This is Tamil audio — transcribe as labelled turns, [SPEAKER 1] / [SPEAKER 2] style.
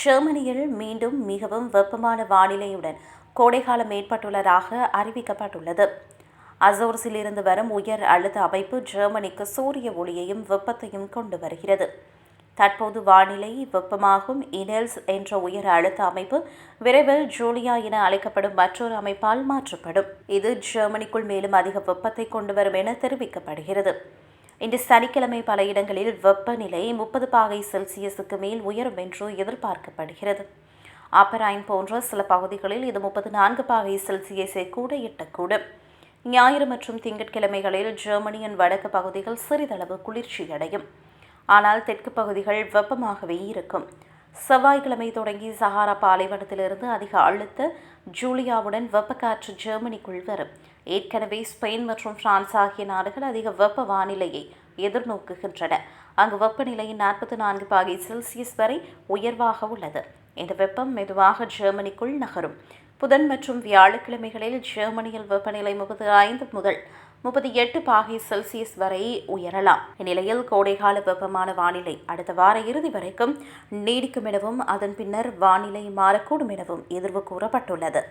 [SPEAKER 1] ஜெர்மனியில் மீண்டும் மிகவும் வெப்பமான வானிலையுடன் கோடைகாலம் ஏற்பட்டுள்ளதாக அறிவிக்கப்பட்டுள்ளது. அசோர்ஸிலிருந்து வரும் உயர் அழுத்த அமைப்பு ஜெர்மனிக்கு சூரிய ஒளியையும் வெப்பத்தையும் கொண்டு வருகிறது. தற்போது வானிலை வெப்பமாகும். இனெல்ஸ் என்ற உயர் அழுத்த அமைப்பு விரைவில் ஜூலியா என அழைக்கப்படும் மற்றொரு அமைப்பால் மாற்றப்படும். இது ஜெர்மனிக்குள் மேலும் அதிக வெப்பத்தை கொண்டு வரும் என தெரிவிக்கப்படுகிறது. இன்று சனிக்கிழமை பல இடங்களில் வெப்பநிலை முப்பது பாகை செல்சியஸுக்கு மேல் உயரும் என்று எதிர்பார்க்கப்படுகிறது. அப்பராயன் போன்ற சில பகுதிகளில் இது முப்பது நான்கு பாகை செல்சியஸை கூட எட்டக்கூடும். ஞாயிறு மற்றும் திங்கட்கிழமைகளில் ஜெர்மனியின் வடக்கு பகுதிகள் சிறிதளவு குளிர்ச்சியடையும். ஆனால் தெற்கு பகுதிகள் வெப்பமாகவே இருக்கும். செவ்வாய்க்கிழமை தொடங்கி சஹாரா பாலைவனத்திலிருந்து அதிக அழுத்த ஜூலியாவுடன் வெப்பக்காற்று ஜெர்மனிக்குள் வரும் ஏற்கனவே ஸ்பெயின் மற்றும் பிரான்ஸ் ஆகிய நாடுகள் அதிக வெப்ப வானிலையை எதிர்நோக்குகின்றன. அங்கு வெப்பநிலை நாற்பத்தி நான்கு பாகை செல்சியஸ் வரை உயர்வாக உள்ளது. இந்த வெப்பம் மெதுவாக ஜெர்மனிக்குள் நகரும். புதன் மற்றும் வியாழக்கிழமைகளில் ஜெர்மனியில் வெப்பநிலை முப்பது ஐந்து முதல் முப்பத்தி எட்டு பாகை செல்சியஸ் வரை உயரலாம். இந்நிலையில் கோடைகால வெப்பமான வானிலை அடுத்த வார இறுதி வரைக்கும் நீடிக்கும் எனவும் அதன் பின்னர் வானிலை மாறக்கூடும் எனவும் எதிர்வு கூறப்பட்டுள்ளது.